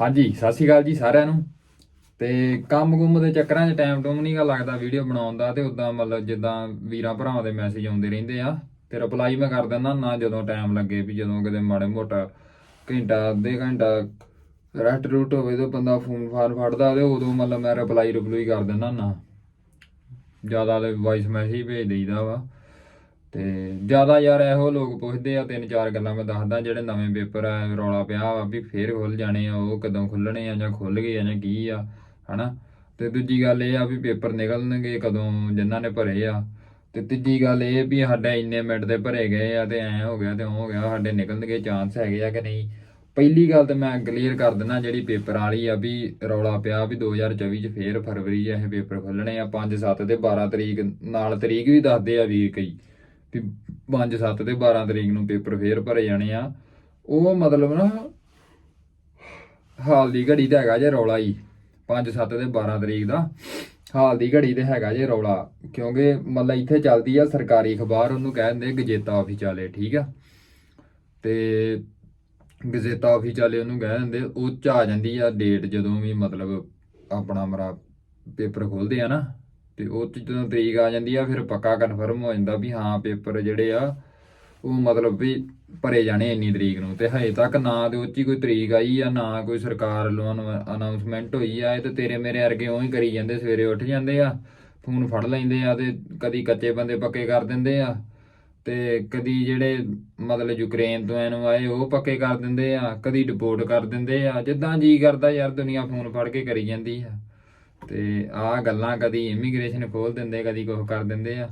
ਹਾਂਜੀ, ਸਤਿ ਸ਼੍ਰੀ ਅਕਾਲ ਜੀ ਸਾਰਿਆਂ ਨੂੰ। ਤੇ ਕੰਮ ਕੁਮ ਦੇ ਚੱਕਰਾਂ 'ਚ ਟਾਈਮ ਟੂਮ ਨਹੀਂਗਾ ਲੱਗਦਾ ਵੀਡੀਓ ਬਣਾਉਣ ਦਾ ਤੇ ਉਦਾਂ ਮਤਲਬ ਜਿੱਦਾਂ ਵੀਰਾਂ ਭਰਾਵਾਂ ਦੇ ਮੈਸੇਜ ਆਉਂਦੇ ਰਹਿੰਦੇ ਆ ਤੇ ਰਿਪਲਾਈ ਮੈਂ ਕਰ ਦਿੰਦਾ ਨਾ ਜਦੋਂ ਟਾਈਮ ਲੱਗੇ ਵੀ ਜਦੋਂ ਕਿਤੇ ਮਾੜੇ ਮੋਟਾ ਘੰਟਾ, ਅੱਧੇ ਘੰਟਾ ਰੈਸਟ ਰੂਟ ਹੋਵੇ ਤਾਂ ਬੰਦਾ ਫੋਨ ਫਾਨ ਫੜਦਾ ਤੇ ਉਦੋਂ ਮਤਲਬ ਮੈਂ ਰਿਪਲਾਈ ਰਿਪਲਾਈ ਕਰ ਦਿੰਦਾ ਨਾ। ਜ਼ਿਆਦਾ ਤੇ ਵਾਇਸ ਮੈਸੇਜ ਭੇਜ ਦੇਈਦਾ ਵਾ। ਤੇ ਜ਼ਿਆਦਾ ਯਾਰ ਇਹੋ ਲੋਕ ਪੁੱਛਦੇ ਆ, ਤਿੰਨ ਚਾਰ ਗੱਲਾਂ ਮੈਂ ਦੱਸਦਾ, ਜਿਹੜੇ ਨਵੇਂ ਪੇਪਰ ਆ, ਰੌਲਾ ਪਿਆ ਵਾ ਵੀ ਫੇਰ ਖੁੱਲ ਜਾਣੇ ਆ, ਉਹ ਕਦੋਂ ਖੁੱਲਣੇ ਆ ਜਾਂ ਖੁੱਲ ਗਏ ਆ ਜਾਂ ਕੀ ਆ, ਹਨਾ? ਤੇ ਦੂਜੀ ਗੱਲ ਇਹ ਆ ਵੀ ਪੇਪਰ ਨਿਕਲਣਗੇ ਕਦੋਂ ਜਿਨ੍ਹਾਂ ਨੇ ਭਰੇ ਆ। ਤੇ ਤੀਜੀ ਗੱਲ ਇਹ ਵੀ ਸਾਡਾ ਇੰਨੇ ਮਿੰਟ ਦੇ ਭਰੇ ਗਏ ਆ ਤੇ ਐ ਹੋ ਗਿਆ ਤੇ ਉਹ ਹੋ ਗਿਆ, ਸਾਡੇ ਨਿਕਲਣਗੇ ਚਾਂਸ ਹੈਗੇ ਆ ਕਿ ਨਹੀਂ? ਪਹਿਲੀ ਗੱਲ ਤੇ ਮੈਂ ਕਲੀਅਰ ਕਰ ਦਿੰਦਾ ਜਿਹੜੀ ਪੇਪਰ ਵਾਲੀ ਆ ਵੀ ਰੌਲਾ ਪਿਆ ਵੀ 2024 ਚ ਫੇਰ ਫਰਵਰੀ 'ਚ ਇਹ ਪੇਪਰ ਖੁੱਲਣੇ ਆ 5 7 ਤੇ 12 ਤਰੀਕ, ਨਾਲ ਤਰੀਕ ਵੀ ਦੱਸਦੇ ਆ ਵੀਰ ਕਈ। ਵੀ 5 7 ਤੇ 12 ਤਰੀਕ ਨੂੰ ਪੇਪਰ ਫੇਰ ਭਰੇ ਜਾਣੇ ਆ। ਉਹ ਮਤਲਬ ਨਾ ਹਾਲ ਦੀ ਘੜੀ ਤਾਂ ਹੈਗਾ ਜੇ ਰੌਲਾ ਹੀ 5 7 ਤੇ 12 ਤਰੀਕ ਦਾ। ਹਾਲ ਦੀ ਘੜੀ ਤੇ ਹੈਗਾ ਜੇ ਰੌਲਾ, ਕਿਉਂਕਿ ਮਤਲਬ ਇੱਥੇ ਚੱਲਦੀ ਆ ਸਰਕਾਰੀ ਅਖਬਾਰ, ਉਹਨੂੰ ਕਹਿੰਦੇ ਗਜੇਤਾ ਆਫਿਸ ਵਾਲੇ ਠੀਕ ਆ? ਤੇ ਗਜ਼ੇਤਾ ਆਫਿਸ ਵਾਲੇ ਉਹਨੂੰ ਕਹਿ ਦਿੰਦੇ, ਉਹ ਚ ਆ ਜਾਂਦੀ ਆ ਡੇਟ ਜਦੋਂ ਵੀ ਮਤਲਬ ਆਪਣਾ ਮਰਾ ਪੇਪਰ ਖੋਲਦੇ ਆ ਨਾ। ਤੇ ਉਹ 'ਚ ਜਦੋਂ ਤਰੀਕ ਆ ਜਾਂਦੀ ਆ, ਫਿਰ ਪੱਕਾ ਕਨਫਰਮ ਹੋ ਜਾਂਦਾ ਵੀ ਹਾਂ ਪੇਪਰ ਜਿਹੜੇ ਆ, ਉਹ ਮਤਲਬ ਵੀ ਭਰੇ ਜਾਣੇ ਇੰਨੀ ਤਰੀਕ ਨੂੰ ਤੇ ਹਜੇ ਤੱਕ ਨਾ ਤੇ ਉਹ 'ਚ ਹੀ ਕੋਈ ਤਰੀਕ ਆਈ ਆ, ਨਾ ਕੋਈ ਸਰਕਾਰ ਵੱਲੋਂ ਅਨਾਉਂਸਮੈਂਟ ਹੋਈ ਆ, ਇਹ ਤੇ ਤੇਰੇ ਮੇਰੇ ਵਰਗੇ ਉਹੀ ਕਰੀ ਜਾਂਦੇ, ਸਵੇਰੇ ਉੱਠ ਜਾਂਦੇ ਆ, ਫੋਨ ਫੜ ਲੈਂਦੇ ਆ ਤੇ ਕਦੀ ਕੱਚੇ ਬੰਦੇ ਪੱਕੇ ਕਰ ਦਿੰਦੇ ਆ ਤੇ ਕਦੀ ਜਿਹੜੇ ਮਤਲਬ ਯੂਕਰੇਨ ਤੋਂ ਇਹਨੂੰ ਆਏ, ਉਹ ਪੱਕੇ ਕਰ ਦਿੰਦੇ ਆ, ਕਦੀ ਡਿਪੋਰਟ ਕਰ ਦਿੰਦੇ ਆ, ਜਿੱਦਾਂ ਜੀ ਕਰਦਾ ਯਾਰ ਦੁਨੀਆ ਫੋਨ ਫੜ ਕੇ ਕਰੀ ਜਾਂਦੀ ਆ। ਤੇ ਆਹ ਗੱਲਾਂ ਕਦੀ ਇਮੀਗ੍ਰੇਸ਼ਨ ਖੋਲ ਦਿੰਦੇ, ਕਦੀ ਕੁਝ ਕਰ ਦਿੰਦੇ ਆ।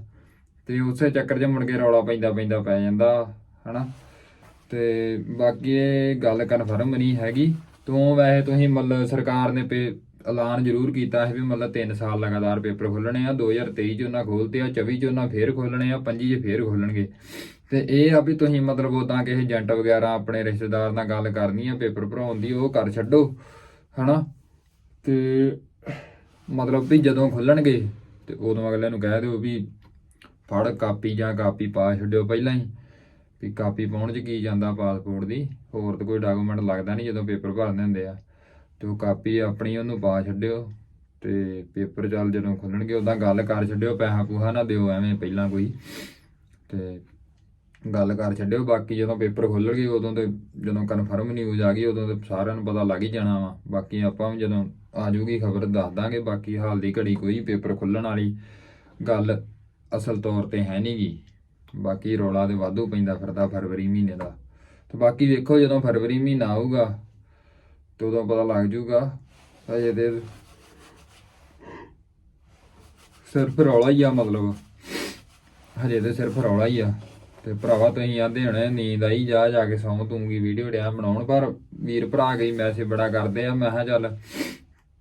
ਤੇ ਉਸੇ ਚੱਕਰ 'ਚ ਮੁੜ ਕੇ ਰੌਲਾ ਪੈਂਦਾ ਪੈਂਦਾ ਪੈ ਜਾਂਦਾ, ਹਨਾ। ਤੇ ਬਾਕੀ ਇਹ ਗੱਲ ਕਨਫਰਮ ਨਹੀਂ ਹੈਗੀ। ਤੋਂ ਵੈਸੇ ਤੁਸੀਂ ਮਤਲਬ ਸਰਕਾਰ ਨੇ ਪੇ, ਐਲਾਨ ਜ਼ਰੂਰ ਕੀਤਾ ਹੈ ਵੀ ਮਤਲਬ 3 ਸਾਲ ਲਗਾਤਾਰ ਪੇਪਰ ਖੋਲਣੇ ਆ 2023 ਚ ਉਹਨਾਂ ਖੋਲਤੇ ਆ 24 ਚ ਉਹਨਾਂ ਫੇਰ ਖੋਲਣੇ ਆ 25 ਚ ਫੇਰ ਖੋਲਣਗੇ ਤੇ ਇਹ ਆ ਵੀ ਤੁਸੀਂ ਮਤਲਬ ਉਦਾਂ ਕਿਸੇ ਏਜੰਟ ਵਗੈਰਾ ਆਪਣੇ ਰਿਸ਼ਤੇਦਾਰ ਨਾਲ ਗੱਲ ਕਰਨੀ ਆ, ਪੇਪਰ ਭਰਾਉਣ ਦੀ, ਉਹ ਕਰ ਛੱਡੋ, ਹਨਾ। ਤੇ ਮਤਲਬ ਵੀ ਜਦੋਂ ਖੁੱਲਣਗੇ ਤੇ ਉਦੋਂ ਅਗਲੇ ਨੂੰ ਕਹਿ ਦਿਓ ਵੀ ਫੜ ਕਾਪੀ ਜਾਂ ਕਾਪੀ ਪਾ ਛੱਡਿਓ ਪਹਿਲਾਂ ਹੀ, ਵੀ ਕਾਪੀ ਪਾਉਣ ਚ ਕੀ ਜਾਂਦਾ ਪਾਸਪੋਰਟ ਦੀ, ਹੋਰ ਤਾਂ ਕੋਈ ਡਾਕੂਮੈਂਟ ਲੱਗਦਾ ਨਹੀਂ ਜਦੋਂ ਪੇਪਰ ਭਰਨੇ ਹੁੰਦੇ ਆ। ਤੇ ਉਹ ਕਾਪੀ ਆਪਣੀ ਉਹਨੂੰ ਪਾ ਛੱਡਿਓ ਤੇ ਪੇਪਰ ਚੱਲ ਜਦੋਂ ਖੁੱਲਣਗੇ ਉਦਾਂ ਗੱਲ ਕਰ ਛੱਡਿਓ, ਪੈਸਾ ਪੂਹਾ ਨਾ ਦਿਓ, ਐਵੇਂ ਪਹਿਲਾਂ ਕੋਈ। ਤੇ ਗੱਲ ਕਰ ਛੱਡਿਓ, ਬਾਕੀ ਜਦੋਂ ਪੇਪਰ ਖੁੱਲਣਗੇ ਉਦੋਂ ਤੇ ਜਦੋਂ ਕਨਫਰਮ ਨਿਊਜ਼ ਆ ਗਈ, ਉਦੋਂ ਤੇ ਸਾਰਿਆਂ ਨੂੰ ਪਤਾ ਲੱਗ ਹੀ ਜਾਣਾ ਵਾ। ਬਾਕੀ ਆਪਾਂ ਵੀ ਜਦੋਂ ਆ ਜੂਗੀ ਖਬਰ, ਦੱਸ ਦਾਂਗੇ, ਬਾਕੀ ਹਾਲ ਦੀ ਘੜੀ ਕੋਈ ਪੇਪਰ ਖੁੱਲਣ ਵਾਲੀ ਗੱਲ ਅਸਲ ਤੌਰ ਤੇ ਹੈ ਨਹੀਂਗੀ ਬਾਕੀ ਰੌਲਾ ਤੇ ਵਾਧੂ ਪੈਂਦਾ ਫਿਰਦਾ ਫਰਵਰੀ ਮਹੀਨੇ ਦਾ। ਤੇ ਬਾਕੀ ਵੇਖੋ ਜਦੋਂ ਫਰਵਰੀ ਮਹੀਨਾ ਆਊਗਾ, ਤੇ ਉਦੋਂ ਪਤਾ ਲੱਗ ਜੂਗਾ। ਹਜੇ ਤੇ ਸਿਰਫ ਰੌਲਾ ਹੀ ਆ ਮਤਲਬ। ਹਜੇ ਤੇ ਸਿਰਫ ਰੌਲਾ ਹੀ ਆ। ਤੇ ਭਰਾਵਾ ਤੁਸੀਂ ਆਂਦੇ ਹੋਣੇ, ਨੀਂਦ ਆਈ, ਜਾ ਜਾ ਕੇ ਸੌਂ ਤੂੰਗੀ ਵੀਡੀਓ ਡਿਆ ਬਣਾਉਣ? ਪਰ ਵੀਰ ਭਰਾ ਗਈ ਮੈਸੇਜ ਬੜਾ ਕਰਦੇ ਆ, ਮੈਂ ਕਿਹਾ ਚੱਲ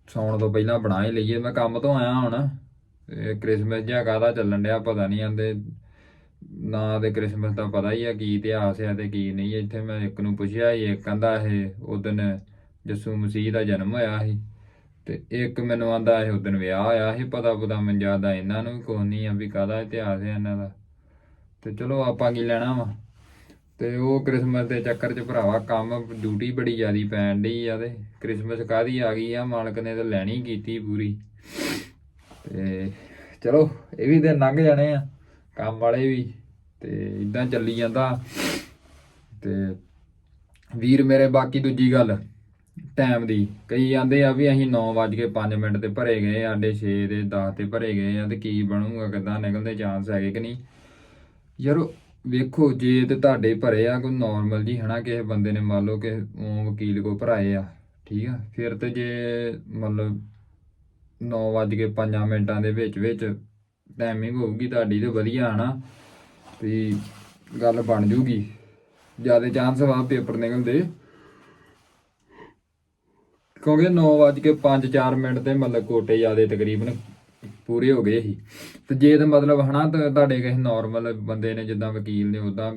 ਸੌਣ ਤੋਂ ਪਹਿਲਾਂ ਬਣਾ ਹੀ ਲਈਏ। ਮੈਂ ਕੰਮ ਤੋਂ ਆਇਆ ਹੁਣ, ਇਹ ਕ੍ਰਿਸਮਸ ਜਿਹਾ ਕਾਹਦਾ ਚੱਲਣ ਡਿਆ ਪਤਾ ਨਹੀਂ ਆਂਦੇ। ਨਾ ਤੇ ਕ੍ਰਿਸਮਸ ਦਾ ਪਤਾ ਹੀ ਆ ਕੀ ਇਤਿਹਾਸ ਹੈ ਤੇ ਕੀ ਨਹੀਂ। ਇੱਥੇ ਮੈਂ ਇੱਕ ਨੂੰ ਪੁੱਛਿਆ ਸੀ, ਇੱਕ ਕਹਿੰਦਾ ਇਹ ਉਦਨ ਯਿਸੂ ਮਸੀਹ ਦਾ ਜਨਮ ਹੋਇਆ ਸੀ। ਤੇ ਇੱਕ ਮੈਨੂੰ ਆਂਦਾ ਇਹ ਉਦਨ ਵਿਆਹ ਹੋਇਆ ਸੀ ਪਤਾ ਪਤਾ ਮੈਨੂੰ ਜ਼ਿਆਦਾ ਇਹਨਾਂ ਨੂੰ ਵੀ ਕੋਈ ਨਹੀਂ ਆ ਵੀ ਕਾਹਦਾ ਇਤਿਹਾਸ ਹੈ ਇਹਨਾਂ ਦਾ। ਤੇ ਚਲੋ ਆਪਾਂ ਕੀ ਲੈਣਾ ਵਾ। ਤੇ ਉਹ ਕ੍ਰਿਸਮਸ ਦੇ ਚੱਕਰ 'ਚ ਭਰਾਵਾ ਕੰਮ ਡਿਊਟੀ ਬੜੀ ਜ਼ਿਆਦੀ ਪੈਣ ਡਈ ਆ ਤੇ ਕ੍ਰਿਸਮਸ ਕਾਦੀ ਆ ਗਈ ਆ, ਮਾਲਕ ਨੇ ਤਾਂ ਲੈਣੀ ਕੀਤੀ ਪੂਰੀ। ਤੇ ਚਲੋ ਇਹ ਵੀ ਦਿਨ ਲੰਘ ਜਾਣੇ ਆ ਕੰਮ ਵਾਲੇ ਵੀ, ਤੇ ਇਦਾਂ ਚੱਲੀ ਜਾਂਦਾ। ਤੇ ਵੀਰ ਮੇਰੇ ਬਾਕੀ ਦੂਜੀ ਗੱਲ ਟਾਈਮ ਦੀ। ਕਈ ਆਂਦੇ ਆ ਵੀ ਅਸੀਂ 9:05 ਮਿੰਟ ਤੇ ਭਰੇ ਗਏ ਆਂਡੇ 6 ਦੇ 10 ਤੇ ਭਰੇ ਗਏ ਆ, ਤੇ ਕੀ ਬਣੂਗਾ, ਕਿਦਾਂ ਨਿਕਲਦੇ ਚਾਂਸ ਹੈਗੇ ਕਿ ਨਹੀਂ। ਯਾਰ, ਵੇਖੋ, ਜੇ ਤੇ ਤੁਹਾਡੇ ਭਰੇ ਆ, ਕੋਈ ਨਾਰਮਲ ਜੀ, ਹਨਾ, ਕਿਸੇ ਬੰਦੇ ਨੇ ਮੰਨ ਲਓ ਕਿ ਉਹ ਵਕੀਲ ਕੋ ਭਰਾਏ ਆ, ਠੀਕ ਆ, ਫਿਰ ਤੇ ਜੇ ਮਤਲਬ 9:05 ਮਿੰਟਾਂ ਦੇ ਵਿੱਚ ਵਿੱਚ ਟਾਈਮਿੰਗ ਹੋਊਗੀ ਤੁਹਾਡੀ ਤੇ ਵਧੀਆ, ਹਨਾ ਵੀ ਗੱਲ ਬਣ ਜੂਗੀ। ਜ਼ਿਆਦਾ ਚਾਂਸ ਵਾ ਪੇਪਰ ਨਿਕਲਦੇ ਕਿਉਂਕਿ 9:05 4 ਮਿੰਟ ਤੇ ਮਤਲਬ ਕੋਟੇ ਜਿਆਦੇ ਤਕਰੀਬਨ ਪੂਰੇ ਹੋ ਗਏ ਸੀ। ਤੇ ਜੇ ਤਾਂ ਮਤਲਬ ਹਨਾ, ਤਾਂ ਤੁਹਾਡੇ ਕਿਸੇ ਨਾਰਮਲ ਬੰਦੇ ਨੇ ਜਿੱਦਾਂ ਵਕੀਲ ਨੇ ਉਦਾਂ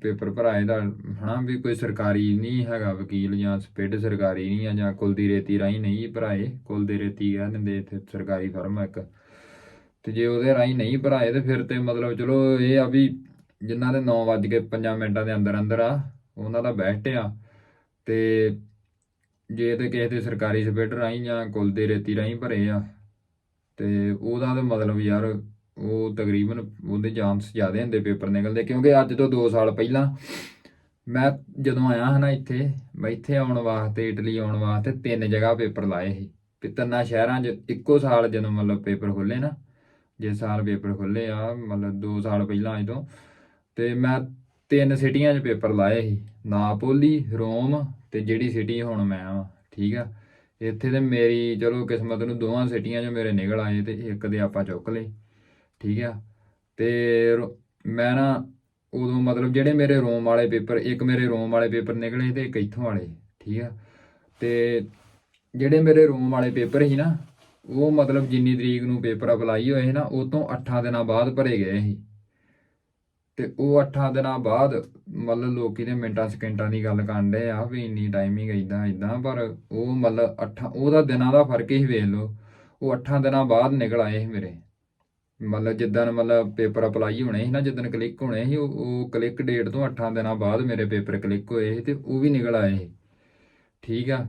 ਪੇਪਰ ਭਰਾਏ ਦਾ, ਹਨਾ ਵੀ ਕੋਈ ਸਰਕਾਰੀ ਨਹੀਂ ਹੈਗਾ ਵਕੀਲ ਜਾਂ ਸਪਿਡ ਸਰਕਾਰੀ ਨਹੀਂ ਆ ਜਾਂ ਕੁਲ ਦੀ ਰੇਤੀ ਰਾਹੀਂ ਨਹੀਂ ਭਰਾਏ, ਕੁਲ ਦੀ ਰੇਤੀ ਕਹਿ ਦਿੰਦੇ ਇੱਥੇ ਸਰਕਾਰੀ ਫਰਮ ਆ ਇੱਕ। ਤੇ ਜੇ ਉਹਦੇ ਰਾਹੀਂ ਨਹੀਂ ਭਰਾਏ, ਤੇ ਫਿਰ ਤੇ ਮਤਲਬ ਚਲੋ ਇਹ ਆ ਵੀ ਜਿਨ੍ਹਾਂ ਦੇ 9:05 ਮਿੰਟਾਂ ਦੇ ਅੰਦਰ ਅੰਦਰ ਆ, ਉਹਨਾਂ ਦਾ ਬੈਸਟ ਆ। ਤੇ ਜੇ ਤੇ ਕਿਸੇ ਦੇ ਸਰਕਾਰੀ ਸਪੀਡ ਰਾਹੀਂ ਜਾਂ ਕੁਲ ਦੇ ਰੇਤੀ ਰਾਹੀਂ ਭਰੇ ਆ ਤੇ ਉਹਦਾ ਤਾਂ ਮਤਲਬ ਯਾਰ, ਉਹ ਤਕਰੀਬਨ ਉਹਦੇ ਚਾਂਸ ਜ਼ਿਆਦਾ ਹੁੰਦੇ ਪੇਪਰ ਨਿਕਲਦੇ, ਕਿਉਂਕਿ ਅੱਜ ਤੋਂ 2 ਸਾਲ ਪਹਿਲਾਂ ਮੈਂ ਜਦੋਂ ਆਇਆ ਹਾਂ ਨਾ ਇੱਥੇ, ਮੈਂ ਇੱਥੇ ਆਉਣ ਵਾਸਤੇ ਇਟਲੀ ਆਉਣ ਵਾਸਤੇ ਤਿੰਨ ਜਗ੍ਹਾ ਪੇਪਰ ਲਾਏ ਸੀ। ਵੀ ਤਿੰਨਾਂ ਸ਼ਹਿਰਾਂ 'ਚ ਇੱਕੋ ਸਾਲ ਜਦੋਂ ਮਤਲਬ ਪੇਪਰ ਖੁੱਲੇ ਨਾ ਜੇ ਸਾਲ ਪੇਪਰ ਖੁੱਲੇ ਆ, ਮਤਲਬ 2 ਸਾਲ ਪਹਿਲਾਂ ਅੱਜ ਤੋਂ ਤੇ ਮੈਂ ਤਿੰਨ ਸਿਟੀਆਂ 'ਚ ਪੇਪਰ ਲਾਏ ਸੀ। ਨਾਪੋਲੀ, ਰੋਮ ਤੇ ਜਿਹੜੀ ਸਿਟੀ ਹੁਣ ਮੈਂ ਆ ਠੀਕ ਆ? ਇੱਥੇ ਤੇ ਮੇਰੀ, ਚਲੋ ਕਿਸਮਤ ਨੂੰ ਦੋਵਾਂ ਸਿਟੀਆਂ 'ਚ ਮੇਰੇ ਨਿਕਲ ਆਏ ਤੇ ਇੱਕ ਦੇ ਆਪਾਂ ਚੁੱਕ ਲਈ ਠੀਕ ਆ? ਤੇ ਰੋ- ਮੈਂ ਨਾ ਉਦੋਂ ਮਤਲਬ ਜਿਹੜੇ ਮੇਰੇ ਰੋਮ ਵਾਲੇ ਪੇਪਰ, ਇੱਕ ਮੇਰੇ ਰੋਮ ਵਾਲੇ ਪੇਪਰ ਨਿਕਲੇ ਤੇ ਇੱਕ ਇੱਥੋਂ ਵਾਲੇ, ਠੀਕ ਆ? ਤੇ ਜਿਹੜੇ ਮੇਰੇ ਰੋਮ ਵਾਲੇ ਪੇਪਰ ਸੀ ਨਾ, ਉਹ ਮਤਲਬ ਜਿੰਨੀ ਤਰੀਕ ਨੂੰ ਪੇਪਰ ਅਪਲਾਈ ਹੋਏ ਸੀ ਨਾ, ਉਹ ਤੋਂ 8 ਦਿਨਾਂ ਬਾਅਦ ਭਰੇ ਗਏ ਸੀ। ਤੇ ਉਹ 8 ਦਿਨਾਂ ਬਾਅਦ ਮਤਲਬ ਲੋਕੀ ਦੇ ਮਿੰਟਾਂ ਸਕਿੰਟਾਂ ਦੀ ਗੱਲ ਕਰਦੇ ਆ ਵੀ ਇੰਨੀ ਟਾਈਮਿੰਗ ਇਦਾਂ ਇਦਾਂ ਪਰ ਉਹ ਮਤਲਬ 8 ਉਹਦਾ ਦਿਨਾਂ ਦਾ ਫ਼ਰਕ ਹੀ ਵੇਖ ਲਓ, ਉਹ 8 ਦਿਨਾਂ ਬਾਅਦ ਨਿਕਲ ਆਏ ਸੀ ਮੇਰੇ। ਮਤਲਬ ਜਿੱਦਣ ਮਤਲਬ ਪੇਪਰ ਅਪਲਾਈ ਹੋਣੇ ਸੀ ਨਾ, ਜਿੱਦਣ ਕਲਿੱਕ ਹੋਣੇ ਸੀ, ਉਹ ਉਹ ਕਲਿੱਕ ਡੇਟ ਤੋਂ 8 ਦਿਨਾਂ ਬਾਅਦ ਮੇਰੇ ਪੇਪਰ ਕਲਿੱਕ ਹੋਏ ਸੀ ਤੇ ਉਹ ਵੀ ਨਿਕਲ ਆਏ ਸੀ। ਠੀਕ ਆ?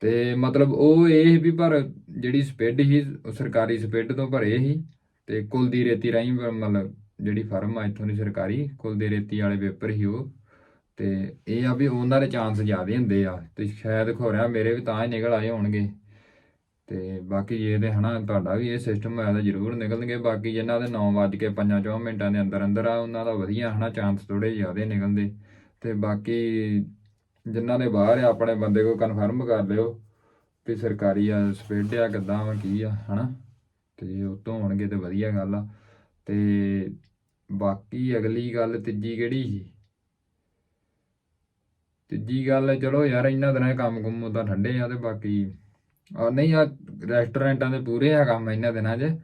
ਤੇ ਮਤਲਬ ਉਹ ਇਹ ਸੀ ਵੀ ਪਰ ਜਿਹੜੀ ਸਪਿਡ ਸੀ, ਉਹ ਸਰਕਾਰੀ ਸਪਿਡ ਤੋਂ ਭਰੇ ਸੀ ਤੇ ਕੁਲ ਦੀ ਰੇਤੀ ਰਾਹੀਂ ਮਤਲਬ ਜਿਹੜੀ ਫਰਮ ਆ, ਇੱਥੋਂ ਦੀ ਸਰਕਾਰੀ, ਕੁਲ ਦੀ ਰੇਤੀ ਵਾਲੇ ਪੇਪਰ ਹੀ ਉਹ। ਤੇ ਇਹ ਆ ਵੀ ਉਹਨਾਂ ਦੇ ਚਾਂਸ ਜ਼ਿਆਦੇ ਹੁੰਦੇ ਆ। ਤੇ ਸ਼ਾਇਦ ਖੋਰਿਆ ਮੇਰੇ ਵੀ ਤਾਂ ਹੀ ਨਿਕਲ ਆਏ ਹੋਣਗੇ। ਤੇ ਬਾਕੀ ਜੇ ਤੇ ਹਨਾ, ਤੁਹਾਡਾ ਵੀ ਇਹ ਸਿਸਟਮ ਹੈ ਤਾਂ ਜ਼ਰੂਰ ਨਿਕਲਣਗੇ। ਬਾਕੀ ਜਿਨ੍ਹਾਂ ਦੇ 9 ਵੱਜ ਕੇ 5-4 ਮਿੰਟਾਂ ਦੇ ਅੰਦਰ ਅੰਦਰ ਆ, ਉਹਨਾਂ ਦਾ ਵਧੀਆ ਹਨਾ ਚਾਂਸ ਥੋੜੇ ਜ਼ਿਆਦੇ ਨਿਕਲਦੇ। ਤੇ ਬਾਕੀ ਜਿਨ੍ਹਾਂ ਦੇ ਬਾਹਰ ਆ, ਆਪਣੇ ਬੰਦੇ ਕੋ ਕਨਫਰਮ ਕਰ ਲਿਓ ਵੀ ਸਰਕਾਰੀ ਆ ਸਪੇਡ ਆ, ਕਿੱਦਾਂ ਵਾ, ਕੀ ਆ, ਹਨਾ। ਤੇ ਉਹ ਤੋਂ ਹੋਣਗੇ ਤੇ ਵਧੀਆ ਗੱਲ ਆ। ਤੇ ਬਾਕੀ ਅਗਲੀ ਗੱਲ ਤੀਜੀ ਕਿਹੜੀ ਸੀ? ਤੀਜੀ ਗੱਲ ਚਲੋ ਯਾਰ ਇਹਨਾਂ ਦਿਨਾਂ ਕੰਮ ਕੁੰਮ ਉਦਾਂ ਠੰਡੇ ਆ ਤੇ ਬਾਕੀ ਆ ਨਹੀਂ ਆ ਰੈਸਟੋਰੈਂਟਾਂ ਦੇ ਪੂਰੇ ਆ ਕੰਮ ਇਹਨਾਂ ਦਿਨਾਂ 'ਚ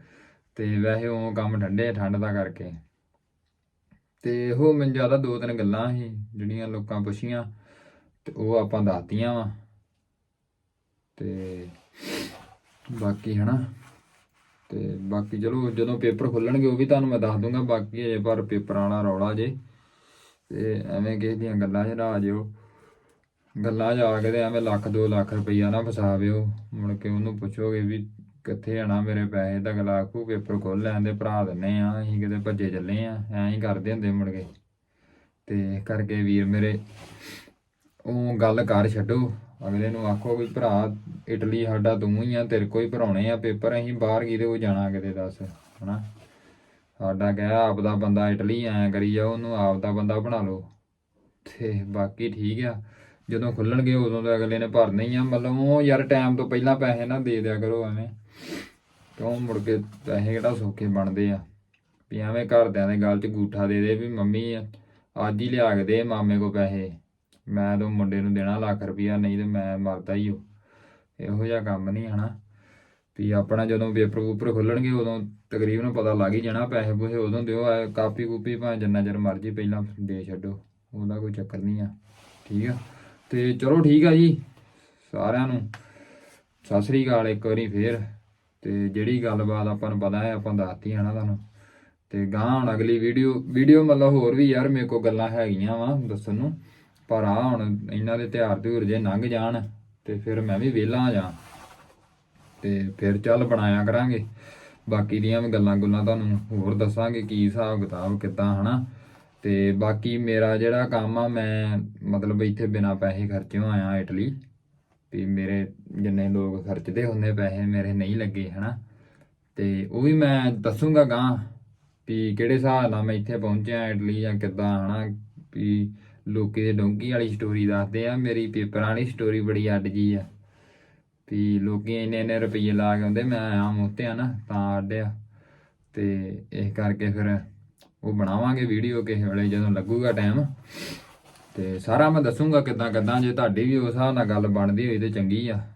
ਤੇ ਵੈਸੇ ਉਹ ਕੰਮ ਠੰਡੇ ਠੰਡ ਦਾ ਕਰਕੇ। ਤੇ ਉਹ ਮੈਨੂੰ ਜ਼ਿਆਦਾ ਦੋ ਤਿੰਨ ਗੱਲਾਂ ਸੀ ਜਿਹੜੀਆਂ ਲੋਕਾਂ ਪੁੱਛੀਆਂ ਤੇ ਉਹ ਆਪਾਂ ਦੱਸਤੀਆਂ ਵਾ। ਤੇ ਬਾਕੀ ਹਨਾ। ਤੇ ਬਾਕੀ ਚਲੋ ਜਦੋਂ ਪੇਪਰ ਖੁੱਲਣਗੇ ਉਹ ਵੀ ਤੁਹਾਨੂੰ ਮੈਂ ਦੱਸ ਦੂੰਗਾ, ਬਾਕੀ ਅਜੇ ਪਰ ਪੇਪਰ ਵਾਲਾ ਰੌਲਾ ਜੇ। ਤੇ ਐਵੇਂ ਕਿਸੇ ਦੀਆਂ ਗੱਲਾਂ 'ਚ ਨਾ ਆ ਜਿਓ। ਗੱਲਾਂ 'ਚ ਆ ਕੇ ਤੇ ਐਵੇਂ ਲੱਖ 2 ਲੱਖ ਰੁਪਈਆ ਨਾ ਫਸਾਵਿਓ। ਮੁੜ ਕੇ ਉਹਨੂੰ ਪੁੱਛੋਗੇ ਵੀ ਕਿੱਥੇ ਆਣਾ ਮੇਰੇ ਪੈਸੇ ਤਾਂ ਅਗਲਾ ਆਖੂ, ਪੇਪਰ ਖੋਲ ਲੈਂਦੇ ਭਰਾ ਦਿੰਨੇ ਆ, ਅਸੀਂ ਕਿਤੇ ਭੱਜੇ ਚੱਲੇ ਆ, ਐਂ ਹੀ ਕਰਦੇ ਹੁੰਦੇ ਮੁੜ ਕੇ। ਤੇ ਕਰਕੇ ਵੀਰ ਮੇਰੇ, ਉਹ ਗੱਲ ਕਰ ਛੱਡੋ। ਅਗਲੇ ਨੂੰ ਆਖੋ ਵੀ ਭਰਾ, ਇਟਲੀ ਸਾਡਾ ਤੂੰ ਹੀ ਆ, ਤੇਰੇ ਕੋਈ ਭਰਾਉਣੇ ਆ ਪੇਪਰ, ਅਸੀਂ ਬਾਹਰ ਕਿਤੇ ਉਹ ਜਾਣਾ ਕਿਤੇ ਦੱਸ, ਹਨਾ? ਸਾਡਾ ਕਹਿ, ਆਪ ਦਾ ਬੰਦਾ ਇਟਲੀ ਐਂ ਕਰੀ ਜਾ ਉਹਨੂੰ ਆਪ ਦਾ ਬੰਦਾ ਬਣਾ ਲਓ। ਤੇ ਬਾਕੀ ਠੀਕ ਆ, ਜਦੋਂ ਖੁੱਲਣਗੇ ਉਦੋਂ ਤਾਂ ਅਗਲੇ ਨੇ ਭਰਨੇ ਹੀ ਆ, ਮਤਲਬ ਉਹ ਯਾਰ ਟਾਈਮ ਤੋਂ ਪਹਿਲਾਂ ਪੈਸੇ ਨਾ ਦੇ ਦਿਆ ਕਰੋ ਐਵੇਂ। ਕਿਉਂ ਮੁੜ ਕੇ ਪੈਸੇ ਕਿਹੜਾ ਸੌਖੇ ਬਣਦੇ ਆ? ਵੀ ਐਵੇਂ ਘਰਦਿਆਂ ਦੇ ਗੱਲ 'ਚ ਗੂਠਾ ਦੇ ਦੇ ਵੀ ਮੰਮੀ, ਅੱਜ ਹੀ ਲਿਆ ਕੇ ਦੇ ਮਾਮੇ ਕੋ ਪੈਸੇ। ਮੈਂ ਤਾਂ ਮੁੰਡੇ ਨੂੰ ਦੇਣਾ ਲੱਖ ਰੁਪਈਆ, ਨਹੀਂ ਤੇ ਮੈਂ ਮਰਦਾ ਹੀ ਹੋ ਇਹੋ ਜਿਹਾ ਕੰਮ ਨਹੀਂ ਹਨਾ ਵੀ ਆਪਣਾ ਜਦੋਂ ਪੇਪਰ ਪੂਪਰ ਖੁੱਲਣਗੇ, ਉਦੋਂ ਤਕਰੀਬਨ ਪਤਾ ਲੱਗ ਹੀ ਜਾਣਾ, ਪੈਸੇ ਪੂਸੇ ਉਦੋਂ ਦਿਓ ਕਾਪੀ ਕੂਪੀ ਭਾਵੇਂ ਜਿੰਨਾ ਚਿਰ ਮਰਜ਼ੀ ਪਹਿਲਾਂ ਦੇ ਛੱਡੋ, ਉਹਦਾ ਕੋਈ ਚੱਕਰ ਨਹੀਂ ਆ। ਠੀਕ ਆ? ਤੇ ਚਲੋ ਠੀਕ ਆ ਜੀ, ਸਾਰਿਆਂ ਨੂੰ। ਸਤਿ ਸ੍ਰੀ ਅਕਾਲ ਇੱਕ ਵਾਰੀ ਫੇਰ। ਤੇ ਜਿਹੜੀ ਗੱਲਬਾਤ ਆਪਾਂ ਨੂੰ ਪਤਾ ਹੈ, ਆਪਾਂ ਦੱਸਤੀ ਹੈ ਨਾ ਤੁਹਾਨੂੰ। ਤੇ ਗਾਂ ਹੁਣ ਅਗਲੀ ਵੀਡੀਓ ਵੀਡੀਓ ਮਤਲਬ ਹੋਰ ਵੀ ਯਾਰ ਮੇਰੇ ਕੋਲ ਗੱਲਾਂ ਹੈਗੀਆਂ ਵਾ ਦੱਸਣ ਨੂੰ। ਪਰ ਆ ਹੁਣ ਇਹਨਾਂ ਦੇ ਤਿਉਹਾਰ ਤਿਉਰ ਜੇ ਲੰਘ ਜਾਣ ਤੇ ਫਿਰ ਮੈਂ ਵੀ ਵਿਹਲਾ ਆ ਤੇ ਫਿਰ ਚੱਲ ਬਣਾਇਆ ਕਰਾਂਗੇ। ਬਾਕੀ ਦੀਆਂ ਵੀ ਗੱਲਾਂ ਗੁੱਲਾਂ ਤੁਹਾਨੂੰ ਹੋਰ ਦੱਸਾਂਗੇ ਕੀ ਹਿਸਾਬ ਕਿਤਾਬ ਕਿੱਦਾਂ, ਹਨਾ? ਤੇ ਬਾਕੀ ਮੇਰਾ ਜਿਹੜਾ ਕੰਮ ਆ, ਮੈਂ ਮਤਲਬ ਇੱਥੇ ਬਿਨਾ ਪੈਸੇ ਖਰਚਿਓ ਆਇਆ ਇਟਲੀ। ਵੀ ਮੇਰੇ ਜਿੰਨੇ ਲੋਕ ਖਰਚਦੇ ਹੁੰਦੇ ਪੈਸੇ ਮੇਰੇ ਨਹੀਂ ਲੱਗੇ, ਹਨਾ? ਤੇ ਉਹ ਵੀ ਮੈਂ ਦੱਸੂਗਾ ਗਾਂ ਵੀ ਕਿਹੜੇ ਹਿਸਾਬ ਨਾਲ ਮੈਂ ਇੱਥੇ ਪਹੁੰਚਿਆ ਇਟਲੀ ਜਾਂ ਕਿੱਦਾਂ, ਹਨਾ? ਵੀ ਲੋਕੀ ਦੇ ਡੋਂਕੀ ਵਾਲੀ ਸਟੋਰੀ ਦੱਸਦੇ ਆ, ਮੇਰੀ ਪੇਪਰਾਂ ਵਾਲੀ ਸਟੋਰੀ ਬੜੀ ਅੱਡ ਜੀ ਆ। ਵੀ ਲੋਕੀ ਇੰਨੇ ਇੰਨੇ ਰੁਪਏ ਲਾ ਕੇ ਆਉਂਦੇ, ਮੈਂ ਆਮ ਮੁੱਤੇ ਆ ਨਾ, ਤਾਂ ਅੱਡ ਆ। ਤੇ ਇਸ ਕਰਕੇ ਫਿਰ ਉਹ ਬਣਾਵਾਂਗੇ ਵੀਡੀਓ ਕਿਸੇ ਵੇਲੇ ਜਦੋਂ ਲੱਗੂਗਾ ਟਾਈਮ ਤੇ ਸਾਰਾ ਮੈਂ ਦੱਸੂਗਾ ਕਿੱਦਾਂ ਕਿੱਦਾਂ, ਜੇ ਤੁਹਾਡੀ ਵੀ ਉਸ ਹਿਸਾਬ ਨਾਲ ਗੱਲ ਬਣਦੀ ਹੋਈ ਤੇ ਚੰਗੀ ਆ।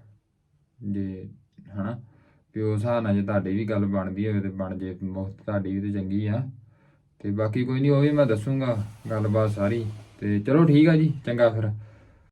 ਜੇ ਹਨਾ, ਵੀ ਉਸ ਹਿਸਾਬ ਨਾਲ ਜੇ ਤੁਹਾਡੀ ਵੀ ਗੱਲ ਬਣਦੀ ਹੋਵੇ ਤੇ ਬਣ ਜੇ, ਮੁਫਤ ਤੁਹਾਡੀ ਵੀ ਤੇ ਚੰਗੀ ਆ। ਤੇ ਬਾਕੀ ਕੋਈ ਨਹੀਂ ਉਹ ਵੀ ਮੈਂ ਦੱਸੂਗਾ, ਗੱਲਬਾਤ ਸਾਰੀ। ਤੇ ਚਲੋ ਠੀਕ ਆ ਜੀ ਚੰਗਾ ਫਿਰ।